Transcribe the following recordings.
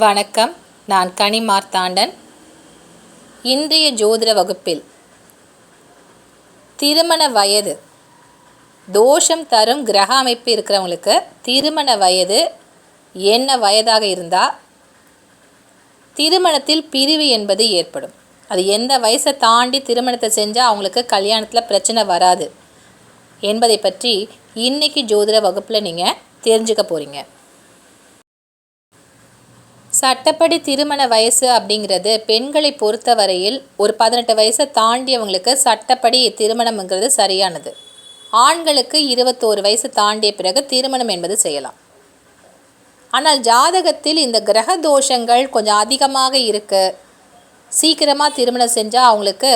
வணக்கம். நான் கனி மார்த்தாண்டன் இன்றைய ஜோதிட வகுப்பில் திருமண வயது. தோஷம் தரும் கிரக அமைப்பு இருக்கிறவங்களுக்கு திருமண வயது என்ன வயதாக இருந்தால் திருமணத்தில் பிரிவு என்பது ஏற்படும். அது எந்த வயசை தாண்டி திருமணத்தை செஞ்சால் அவங்களுக்கு கல்யாணத்தில் பிரச்சனை வராது. என்பதை பற்றி இன்றைக்கி ஜோதிட வகுப்பில் நீங்கள் தெரிஞ்சுக்க போகிறீங்க சட்டப்படி திருமண வயசு அப்படிங்கிறது பெண்களை பொறுத்தவரையில் ஒரு பதினெட்டு வயசை தாண்டியவங்களுக்கு சட்டப்படி திருமணம்ங்கிறது சரியானது. ஆண்களுக்கு இருபத்தோரு வயசு தாண்டிய பிறகு திருமணம் என்பது செய்யலாம். ஆனால் ஜாதகத்தில் இந்த கிரக தோஷங்கள் கொஞ்சம் அதிகமாக இருக்கு. சீக்கிரமாக திருமணம் செஞ்சால் அவங்களுக்கு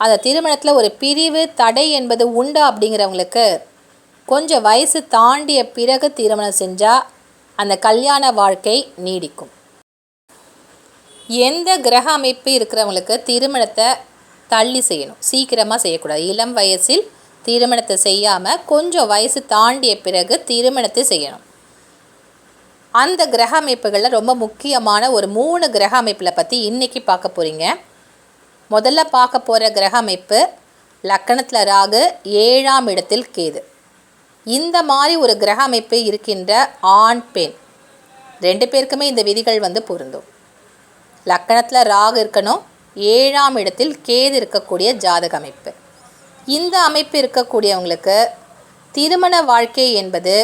அந்த திருமணத்தில் ஒரு பிரிவு தடை என்பது உண்டு அப்படிங்கிறவங்களுக்கு கொஞ்சம் வயசு தாண்டிய பிறகு திருமணம் செஞ்சால் அந்த கல்யாண வாழ்க்கை நீடிக்கும். எந்த கிரக அமைப்பு இருக்கிறவங்களுக்கு திருமணத்தை தள்ளி செய்யணும். சீக்கிரமாக செய்யக்கூடாது. இளம் வயசில் திருமணத்தை செய்யாமல் கொஞ்சம் வயசு தாண்டிய பிறகு திருமணத்தை செய்யணும். அந்த கிரக அமைப்புகளில் ரொம்ப முக்கியமான ஒரு மூணு கிரக அமைப்பில் பற்றி இன்றைக்கி பார்க்க போகிறீங்க முதல்ல பார்க்க போகிற கிரக அமைப்பு லக்கணத்தில் ராகு ஏழாம் இடத்தில் கேது. இந்த மாதிரி ஒரு கிரக அமைப்பு இருக்கின்ற ஆண் பெண். ரெண்டு பேருக்குமே இந்த விதிகள் வந்து பொருந்தும். லக்கணத்தில் ராகு இருக்கணும். ஏழாம் இடத்தில் கேது இருக்கக்கூடிய ஜாதக அமைப்பு. இந்த அமைப்பு இருக்கக்கூடியவங்களுக்கு திருமண வாழ்க்கை என்பது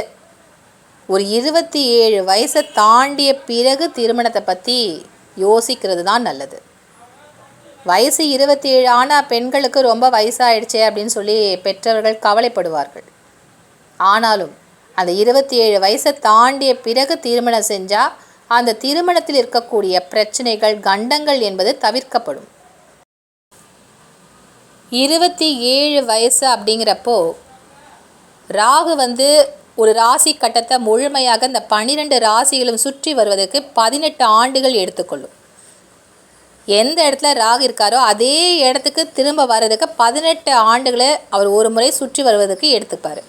ஒரு இருபத்தி ஏழு வயசை தாண்டிய பிறகு திருமணத்தை பற்றி யோசிக்கிறது தான் நல்லது. வயசு இருபத்தி ஏழு ஆனால் பெண்களுக்கு ரொம்ப வயசாயிடுச்சே அப்படின்னு சொல்லி பெற்றவர்கள் கவலைப்படுவார்கள். ஆனாலும் அந்த இருபத்தி ஏழு வயசை தாண்டிய பிறகு திருமணம் செஞ்சால் அந்த திருமணத்தில் இருக்கக்கூடிய பிரச்சனைகள் கண்டங்கள் என்பது தவிர்க்கப்படும். இருபத்தி ஏழு வயசு அப்படிங்கிறப்போ ராகு வந்து ஒரு ராசி கட்டத்தை முழுமையாக இந்த பன்னிரெண்டு ராசிகளும் சுற்றி வருவதற்கு பதினெட்டு ஆண்டுகள் எடுத்துக்கொள்ளும். எந்த இடத்துல ராகு இருக்காரோ அதே இடத்துக்கு திரும்ப வர்றதுக்கு பதினெட்டு ஆண்டுகளை அவர் ஒரு முறை சுற்றி வருவதற்கு எடுத்துப்பார்.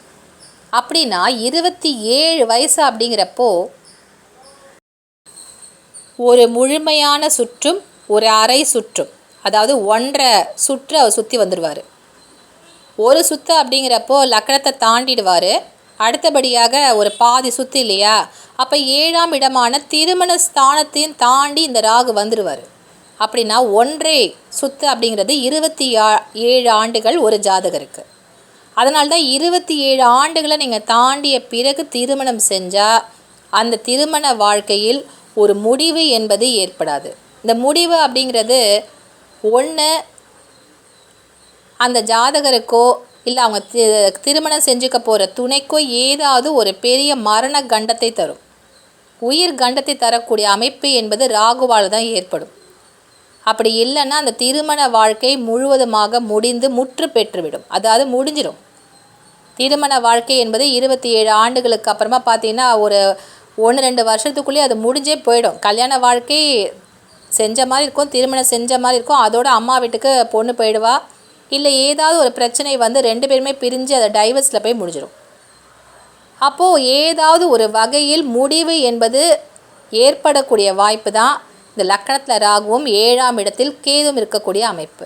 அப்படின்னா இருபத்தி ஏழு வயசு அப்படிங்கிறப்போ ஒரு முழுமையான சுற்றும் ஒரு அரை சுற்றும் அதாவது ஒன்றரை சுற்று அவர் சுற்றி வந்துடுவார். ஒரு சுற்று அப்படிங்கிறப்போ லக்கணத்தை தாண்டிடுவார். அடுத்தபடியாக ஒரு பாதி சுற்று இல்லையா? அப்போ ஏழாம் இடமான திருமண ஸ்தானத்தையும் தாண்டி இந்த ராகு வந்துடுவார். அப்படின்னா ஒன்றே சுத்து அப்படிங்கிறது இருபத்தி ஏழு ஆண்டுகள் ஒரு ஜாதகருக்கு. அதனால தான் இருபத்தி ஏழு ஆண்டுகளை நீங்கள் தாண்டிய பிறகு திருமணம் செஞ்சால் அந்த திருமண வாழ்க்கையில் ஒரு முடிவு என்பது ஏற்படாது. இந்த முடிவு அப்படிங்கிறது ஒன்று அந்த ஜாதகருக்கோ இல்லை அவங்க தி திருமணம் செஞ்சுக்க போகிற துணைக்கோ ஏதாவது ஒரு பெரிய மரண கண்டத்தை தரும். உயிர் கண்டத்தை தரக்கூடிய அமைப்பு என்பது ராகுவால் தான் ஏற்படும். அப்படி இல்லைன்னா அந்த திருமண வாழ்க்கை முழுவதுமாக முடிந்து முற்று பெற்றுவிடும். அதாவது முடிஞ்சிடும் திருமண வாழ்க்கை என்பது இருபத்தி ஏழு ஆண்டுகளுக்கு அப்புறமா பார்த்தீங்கன்னா ஒரு ஒன்று ரெண்டு வருஷத்துக்குள்ளேயே அது முடிஞ்சே போயிடும். கல்யாண வாழ்க்கை செஞ்ச மாதிரி இருக்கும் திருமணம் செஞ்ச மாதிரி இருக்கும். அதோட அம்மா வீட்டுக்கு பொண்ணு போயிடுவா. இல்லை ஏதாவது ஒரு பிரச்சனை வந்து ரெண்டு பேருமே பிரிஞ்சு அதை டைவர்ஸில் போய் முடிஞ்சிடும். அப்போது ஏதாவது ஒரு வகையில் முடிவு என்பது ஏற்படக்கூடிய வாய்ப்பு தான் இந்த லக்கணத்தில் ராகுவும் ஏழாம் இடத்தில் கேதும் இருக்கக்கூடிய அமைப்பு.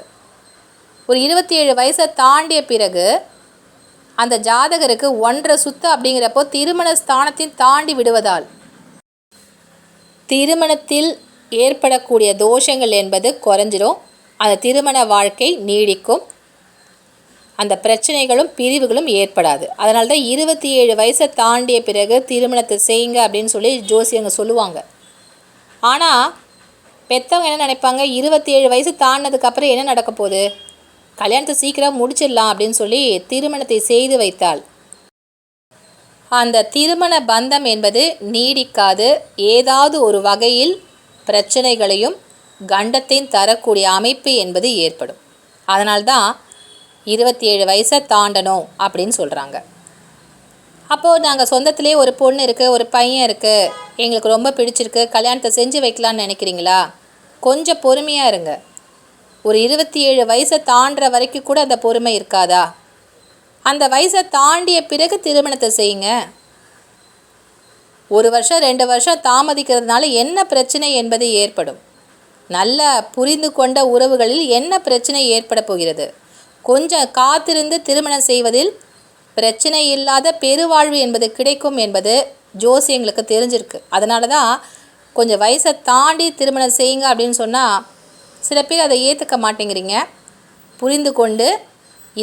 ஒரு இருபத்தி ஏழு வயசை தாண்டிய பிறகு அந்த ஜாதகருக்கு ஒன்றரை சுத்து அப்படிங்கிறப்போ திருமண ஸ்தானத்தையும் தாண்டி விடுவதால். திருமணத்தில் ஏற்படக்கூடிய தோஷங்கள் என்பது குறைஞ்சிரும். அந்த திருமண வாழ்க்கை நீடிக்கும். அந்த பிரச்சனைகளும் பிரிவுகளும் ஏற்படாது. அதனால தான் இருபத்தி ஏழு வயசை தாண்டிய பிறகு திருமணத்தை செய்யுங்க அப்படின்னு சொல்லி ஜோசியங்க சொல்லுவாங்க. ஆனால் பெற்றவங்க என்ன நினைப்பாங்க? இருபத்தி ஏழு வயசு தாண்டினதுக்கப்புறம் என்ன நடக்க போகுது? கல்யாணத்தை சீக்கிரம் முடிச்சிடலாம் அப்படின்னு சொல்லி திருமணத்தை செய்து வைத்தாள். அந்த திருமண பந்தம் என்பது நீடிக்காது. ஏதாவது ஒரு வகையில் பிரச்சனைகளையும் கண்டத்தையும் தரக்கூடிய அமைப்பு என்பது ஏற்படும். அதனால்தான் இருபத்தி ஏழு வயசை தாண்டணும் அப்படின்னு சொல்கிறாங்க அப்போது நாங்கள் சொந்தத்திலே ஒரு பொண்ணு இருக்குது ஒரு பையன் இருக்குது எங்களுக்கு ரொம்ப பிடிச்சிருக்கு கல்யாணத்தை செஞ்சு வைக்கலான்னு நினைக்கிறீங்களா? கொஞ்சம் பொறுமையாக இருங்க. ஒரு இருபத்தி ஏழு வயசை தாண்டுற வரைக்கும் கூட அந்த பொறுமை இருக்காதா? அந்த வயசை தாண்டிய பிறகு திருமணத்தை செய்யுங்க. ஒரு வருஷம் ரெண்டு வருஷம் தாமதிக்கிறதுனால என்ன பிரச்சனை என்பது ஏற்படும். நல்ல புரிந்து கொண்ட உறவுகளில் என்ன பிரச்சனை ஏற்பட போகிறது? கொஞ்சம் காத்திருந்து திருமணம் செய்வதில் பிரச்சனை இல்லாத பெருவாழ்வு என்பது கிடைக்கும் என்பது ஜோசியங்களுக்கு தெரிஞ்சிருக்கு. அதனால தான் கொஞ்சம் வயசை தாண்டி திருமணம் செய்யுங்க அப்படின்னு சொன்னால் சில பேர் அதை ஏற்றுக்க மாட்டேங்கிறீங்க. புரிந்து கொண்டு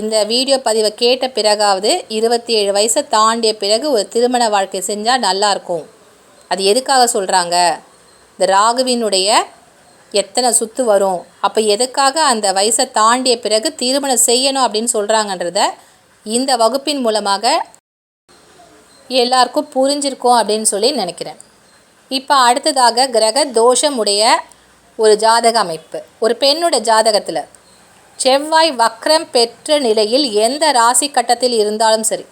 இந்த வீடியோ பதிவை கேட்ட பிறகாவது இருபத்தி ஏழு வயசை தாண்டிய பிறகு ஒரு திருமண வாழ்க்கை செஞ்சால் நல்லாயிருக்கும் அது எதுக்காக சொல்கிறாங்க இந்த ராகுவினுடைய எத்தனை சுத்து வரும்? அப்போ எதுக்காக அந்த வயசை தாண்டிய பிறகு திருமணம் செய்யணும் அப்படின்னு சொல்கிறாங்கன்றத இந்த வகுப்பின் மூலமாக எல்லாருக்கும் புரிஞ்சிருக்கோம் அப்படின்னு சொல்லி நினைக்கிறேன். இப்போ அடுத்ததாக கிரக தோஷமுடைய ஒரு ஜாதக அமைப்பு. ஒரு பெண்ணோட ஜாதகத்தில் செவ்வாய் வக்ரம் பெற்ற நிலையில் எந்த ராசி கட்டத்தில் இருந்தாலும் சரி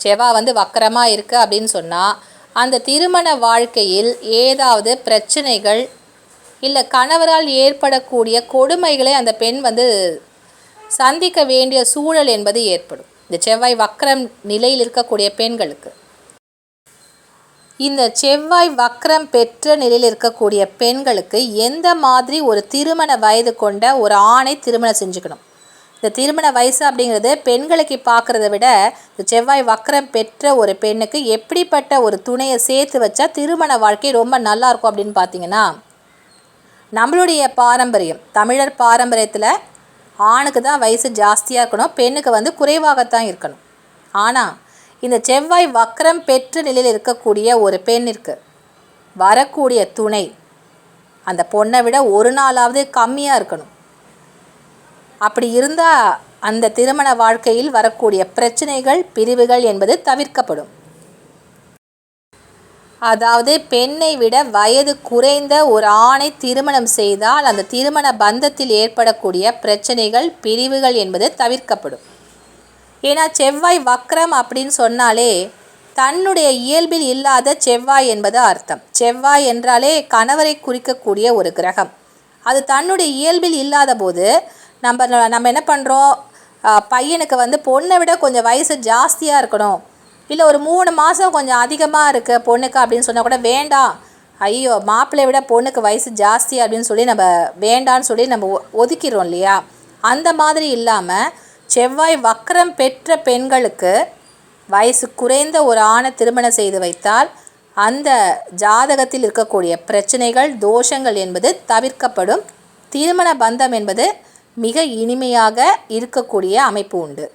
செவ்வாய் வந்து வக்கரமாக இருக்குது அப்படின்னு சொன்னால் அந்த திருமண வாழ்க்கையில் ஏதாவது பிரச்சனைகள் இல்லை கணவரால் ஏற்படக்கூடிய கொடுமைகளை அந்த பெண் வந்து சந்திக்க வேண்டிய சூழல் என்பது ஏற்படும். இந்த செவ்வாய் வக்கரம் நிலையில் இருக்கக்கூடிய பெண்களுக்கு. இந்த செவ்வாய் வக்ரம் பெற்ற நிலையில் இருக்கக்கூடிய பெண்களுக்கு எந்த மாதிரி ஒரு திருமண வயது கொண்ட ஒரு ஆணை திருமணம் செஞ்சுக்கணும்? இந்த திருமண வயசு அப்படிங்கிறது பெண்களுக்கு பார்க்குறத விட இந்த செவ்வாய் வக்ரம் பெற்ற ஒரு பெண்ணுக்கு எப்படிப்பட்ட ஒரு துணையை சேர்த்து வச்சா திருமண வாழ்க்கை ரொம்ப நல்லாயிருக்கும் அப்படின்னு பார்த்தீங்கன்னா நம்மளுடைய பாரம்பரியம் தமிழர் பாரம்பரியத்தில் ஆணுக்கு தான் வயசு ஜாஸ்தியாக இருக்கணும் பெண்ணுக்கு வந்து குறைவாகத்தான் இருக்கணும். ஆனால் இந்த செவ்வாய் வக்கரம் பெற்ற நிலையில் இருக்கக்கூடிய ஒரு பெண்ணிற்கு வரக்கூடிய துணை அந்த பொண்ணை விட ஒரு நாளாவது கம்மியாக இருக்கணும். அப்படி இருந்தால் அந்த திருமண வாழ்க்கையில் வரக்கூடிய பிரச்சனைகள் பிரிவுகள் என்பது தவிர்க்கப்படும். அதாவது பெண்ணை விட வயது குறைந்த ஒரு ஆணை திருமணம் செய்தால் அந்த திருமண பந்தத்தில் ஏற்படக்கூடிய பிரச்சனைகள் பிரிவுகள் என்பது தவிர்க்கப்படும். ஏன்னா செவ்வாய் வக்ரம் அப்படின்னு சொன்னாலே தன்னுடைய இயல்பில் இல்லாத செவ்வாய் என்பது அர்த்தம். செவ்வாய் என்றாலே கணவரை குறிக்கக்கூடிய ஒரு கிரகம். அது தன்னுடைய இயல்பில் இல்லாத போது நம்ம நம்ம என்ன பண்ணுறோம் பையனுக்கு வந்து பொண்ணை விட கொஞ்சம் வயசு ஜாஸ்தியாக இருக்கணும். இல்லை ஒரு மூணு மாதம் கொஞ்சம் அதிகமாக இருக்குது பொண்ணுக்கு அப்படின்னு சொன்னால் கூட வேண்டாம். ஐயோ மாப்பிள்ளையை விட பொண்ணுக்கு வயசு ஜாஸ்தி அப்படின்னு சொல்லி நம்ம வேண்டான்னு சொல்லி நம்ம ஒதுக்கிடுறோம் இல்லையா? அந்த மாதிரி இல்லாமல் செவ்வாய் வக்கரம் பெற்ற பெண்களுக்கு வயசு குறைந்த ஒரு ஆணை திருமணம் செய்து வைத்தால் அந்த ஜாதகத்தில் இருக்கக்கூடிய பிரச்சனைகள் தோஷங்கள் என்பது தவிர்க்கப்படும். திருமண பந்தம் என்பது மிக இனிமையாக இருக்கக்கூடிய அமைப்பு உண்டு.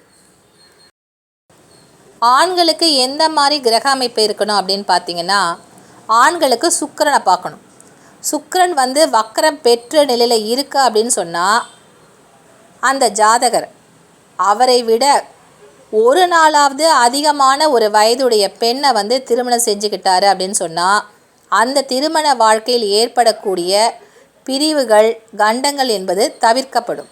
ஆண்களுக்கு எந்த மாதிரி கிரக அமைப்பு இருக்கணும் அப்படின்னு பார்த்தீங்கன்னா ஆண்களுக்கு சுக்கரனை பார்க்கணும். சுக்கரன் வந்து வக்கரம் பெற்ற நிலையில் இருக்கு அப்படின்னு சொன்னால் அந்த ஜாதகர் அவரை விட ஒரு நாளாவது அதிகமான ஒரு வயதுடைய பெண்ணை வந்து திருமணம் செஞ்சுக்கிட்டாரு அப்படின்னு சொன்னால் அந்த திருமண வாழ்க்கையில் ஏற்படக்கூடிய பிரிவுகள் கண்டங்கள் என்பது தவிர்க்கப்படும்.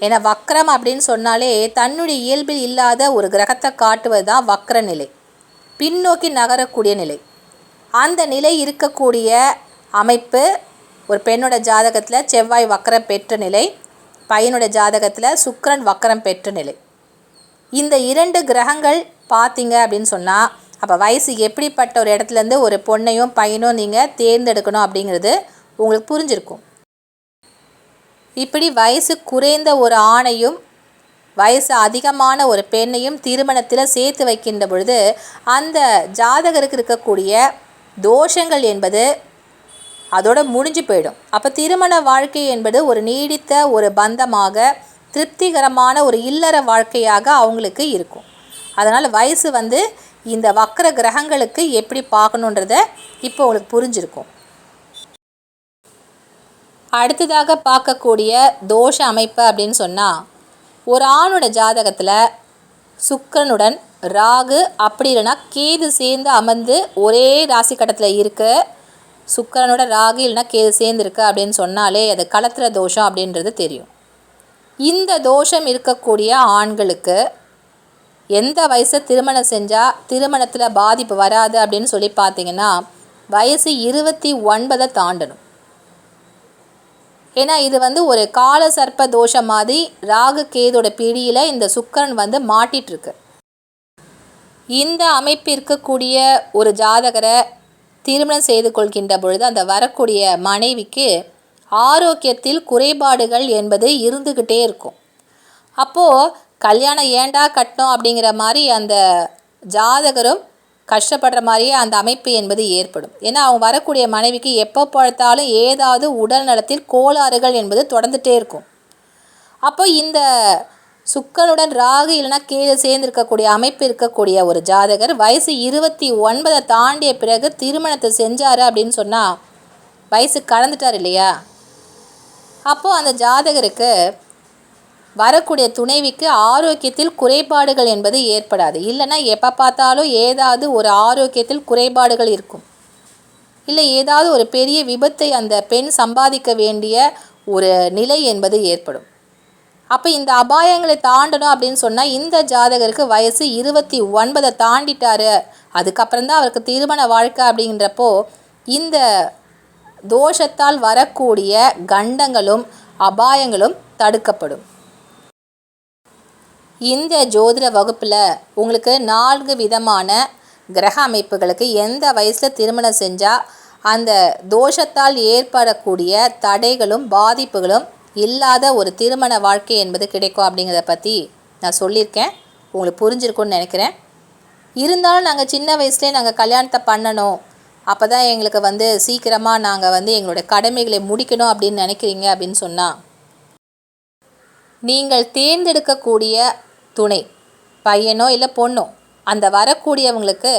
ஏன்னா வக்ரம் அப்படின்னு சொன்னாலே தன்னுடைய இயல்பில் இல்லாத ஒரு கிரகத்தை காட்டுவது தான் வக்ர நிலை. பின்னோக்கி நகரக்கூடிய நிலை. அந்த நிலை இருக்கக்கூடிய அமைப்பு ஒரு பெண்ணோட ஜாதகத்தில் செவ்வாய் வக்கரம் பெற்ற நிலை பையனுடைய ஜாதகத்தில் சுக்கரன் வக்கரம் பெற்ற நிலை. இந்த இரண்டு கிரகங்கள் பார்த்தீங்க அப்படின்னு சொன்னால் அப்போ வயசு எப்படிப்பட்ட ஒரு இடத்துலேருந்து ஒரு பொண்ணையும் பையனும் நீங்கள் தேர்ந்தெடுக்கணும் அப்படிங்கிறது உங்களுக்கு புரிஞ்சிருக்கும். இப்படி வயசு குறைந்த ஒரு ஆணையும் வயசு அதிகமான ஒரு பெண்ணையும் திருமணத்தில் சேர்த்து வைக்கின்ற பொழுது அந்த ஜாதகருக்கு இருக்கக்கூடிய தோஷங்கள் என்பது அதோட முடிஞ்சு போயிடும். அப்போ திருமண வாழ்க்கை என்பது ஒரு நீடித்த ஒரு பந்தமாக திருப்திகரமான ஒரு இல்லற வாழ்க்கையாக அவங்களுக்கு இருக்கும். அதனால் வயசு வந்து இந்த வக்கர கிரகங்களுக்கு எப்படி பார்க்கணுன்றத இப்போ உங்களுக்கு புரிஞ்சிருக்கும். அடுத்ததாக பார்க்கக்கூடிய தோஷ அமைப்பு அப்படின்னு சொன்னால் ஒரு ஆணோட ஜாதகத்தில் சுக்கரனுடன் ராகு அப்படி இல்லைன்னா கேது சேர்ந்து அமர்ந்து ஒரே ராசி கட்டத்தில் இருக்குது சுக்கரனோட ராகு இல்லைன்னா கேது சேர்ந்துருக்கு அப்படின்னு சொன்னாலே அது களத்திர தோஷம் அப்படின்றது தெரியும். இந்த தோஷம் இருக்கக்கூடிய ஆண்களுக்கு எந்த வயசை திருமணம் செஞ்சால் திருமணத்தில் பாதிப்பு வராது அப்படின்னு சொல்லி பார்த்தீங்கன்னா வயசு இருபத்தி ஒன்பதை தாண்டணும். ஏன்னா இது வந்து ஒரு கால சர்ப்ப தோஷம் மாதிரி ராகு கேதோட பிடியில் இந்த சுக்கரன் வந்து மாட்டிகிட்ருக்கு இந்த அமைப்பு இருக்கக்கூடிய ஒரு ஜாதகரை திருமணம் செய்து கொள்கின்ற பொழுது அந்த வரக்கூடிய மனைவிக்கு ஆரோக்கியத்தில் குறைபாடுகள் என்பது இருந்துக்கிட்டே இருக்கும். அப்போது கல்யாணம் ஏண்டா கட்டணும் அப்படிங்கிற மாதிரி அந்த ஜாதகரும் கஷ்டப்படுற மாதிரியே அந்த அமைப்பு என்பது ஏற்படும். ஏன்னா அவங்க வரக்கூடிய மனைவிக்கு எப்போ பார்த்தாலும் ஏதாவது உடல் நலத்தில் கோளாறுகள் என்பது தொடர்ந்துகிட்டே இருக்கும். அப்போ இந்த சுக்கனுடன் ராகு இல்லைனா கீழே சேர்ந்திருக்கக்கூடிய அமைப்பு இருக்கக்கூடிய ஒரு ஜாதகர் வயசு இருபத்தி ஒன்பதை தாண்டிய பிறகு திருமணத்தை செஞ்சார் அப்படின்னு சொன்னால் வயசு கடந்துட்டார் இல்லையா? அப்போது அந்த ஜாதகருக்கு வரக்கூடிய துணைவிக்கு ஆரோக்கியத்தில் குறைபாடுகள் என்பது ஏற்படாது. இல்லைன்னா எப்போ பார்த்தாலும் ஏதாவது ஒரு ஆரோக்கியத்தில் குறைபாடுகள் இருக்கும். இல்லை ஏதாவது ஒரு பெரிய விபத்தை அந்த பெண் சம்பாதிக்க வேண்டிய ஒரு நிலை என்பது ஏற்படும். அப்போ இந்த அபாயங்களை தாண்டணும் அப்படின்னு சொன்னால் இந்த ஜாதகருக்கு வயசு இருபத்தி ஒன்பதை தாண்டிட்டாரு. அதுக்கப்புறம் தான் அவருக்கு திருமண வாழ்க்கை அப்படின்றப்போ இந்த தோஷத்தால் வரக்கூடிய கண்டங்களும் அபாயங்களும் தடுக்கப்படும். இந்த ஜோதிட வகுப்பில் உங்களுக்கு நான்கு விதமான கிரக அமைப்புகளுக்கு எந்த வயசில் திருமணம் செஞ்சால் அந்த தோஷத்தால் ஏற்படக்கூடிய தடைகளும் பாதிப்புகளும் இல்லாத ஒரு திருமண வாழ்க்கை என்பது கிடைக்கும் அப்படிங்கிறத பற்றி நான் சொல்லியிருக்கேன். உங்களுக்கு புரிஞ்சிருக்கும்னு நினைக்கிறேன். இருந்தாலும் நாங்கள் சின்ன வயசுலேயே நாங்கள் கல்யாணத்தை பண்ணணும். அப்போ தான் எங்களுக்கு வந்து சீக்கிரமாக நாங்கள் வந்து எங்களுடைய கடமைகளை முடிக்கணும் அப்படின்னு நினைக்கிறீங்க அப்படின்னு சொன்னால் நீங்கள் தேர்ந்தெடுக்கக்கூடிய துணை பையனோ இல்லை பொண்ணோ அந்த வரக்கூடியவங்களுக்கு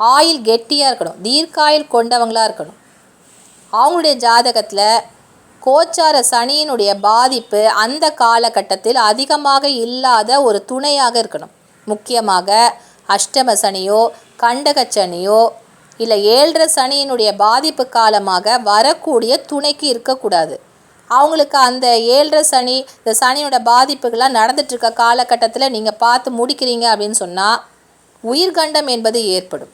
ஆயில் கெட்டியாக இருக்கணும் தீர்க்காயில் கொண்டவங்களாக இருக்கணும். அவங்களுடைய ஜாதகத்தில் கோச்சார சனியினுடைய பாதிப்பு அந்த காலகட்டத்தில் அதிகமாக இல்லாத ஒரு துணையாக இருக்கணும். முக்கியமாக அஷ்டம சனியோ கண்டக சனியோ இல்லை ஏழரை சனியினுடைய பாதிப்பு காலமாக வரக்கூடிய துணைக்கு இருக்கக்கூடாது. அவங்களுக்கு அந்த ஏழரை சனி இந்த சனியோட பாதிப்புகள்லாம் நடந்துட்டுருக்க காலகட்டத்தில் நீங்கள் பார்த்து முடிக்கிறீங்க அப்படின்னு சொன்னால் உயிர்கண்டம் என்பது ஏற்படும்.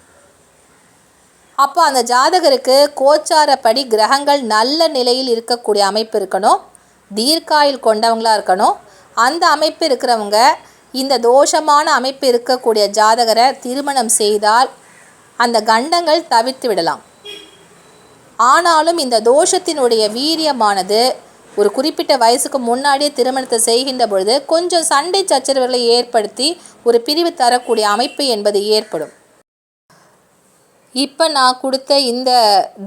அப்போ அந்த ஜாதகருக்கு கோச்சாரப்படி கிரகங்கள் நல்ல நிலையில் இருக்கக்கூடிய அமைப்பு இருக்கணும். தீர்க்காயில் கொண்டவங்களாக இருக்கணும். அந்த அமைப்பு இருக்கிறவங்க இந்த தோஷமான அமைப்பு இருக்கக்கூடிய ஜாதகரை திருமணம் செய்தால் அந்த கண்டங்கள் தவிர்த்து விடலாம். ஆனாலும் இந்த தோஷத்தினுடைய வீரியமானது ஒரு குறிப்பிட்ட வயசுக்கு முன்னாடியே திருமணத்தை செய்கின்ற பொழுது கொஞ்சம் சண்டை சச்சரவுகளை ஏற்படுத்தி ஒரு பிரிவு தரக்கூடிய அமைப்பு என்பது ஏற்படும். இப்போ நான் கொடுத்த இந்த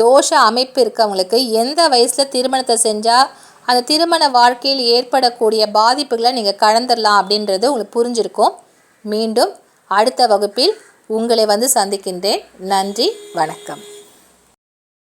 தோஷ அமைப்பு இருக்கவங்களுக்கு எந்த வயசில் திருமணத்தை செஞ்சால் அந்த திருமண வாழ்க்கையில் ஏற்படக்கூடிய பாதிப்புகளை நீங்கள் கடந்துடலாம் அப்படின்றது உங்களுக்கு புரிஞ்சிருக்கும். மீண்டும் அடுத்த வகுப்பில் உங்களை வந்து சந்திக்கின்றேன். நன்றி வணக்கம்.